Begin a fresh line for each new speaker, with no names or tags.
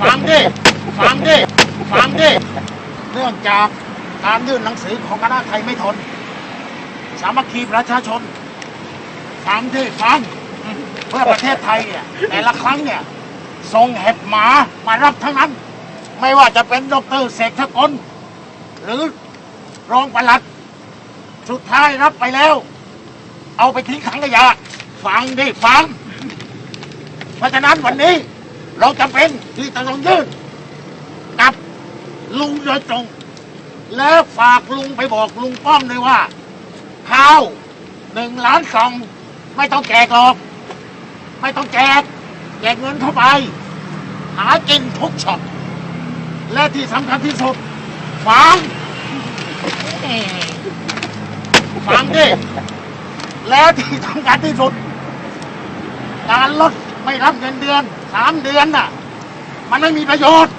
ฟังดิฟังดิฟังดิเนื่องจากการยื่นหนังสือของคณะไทยไม่ทน สามัคคีประชาชนฟังดิฟังเพื่อประเทศไทยเนี่ยแต่ละครั้งเนี่ยส่งเห็บหมามารับทั้งนั้น ไม่ว่าจะเป็นดอกเตอรเสกทกลหรือรองปลัด สุดท้ายรับไปแล้ว เอาไปทิ้งถังขยะฟังดิฟัง เพราะฉะนั้นวันนี้ เราจะเป็นที่จะต้องยื่นกับลุงโดยตรง แล้วฝากลุงไปบอกลุงป้อมเลยว่าข้าวหนึ่งล้านสองไม่ต้องแจกหรอก ไม่ต้องแจกแจกเงินเข้าไป หากินทุกช็อตและที่สำคัญที่สุดฟังฟังดิแล้วที่สำคัญที่สุดการลด ไม่รับเงินเดือนสามเดือนน่ะ มันไม่มีประโยชน์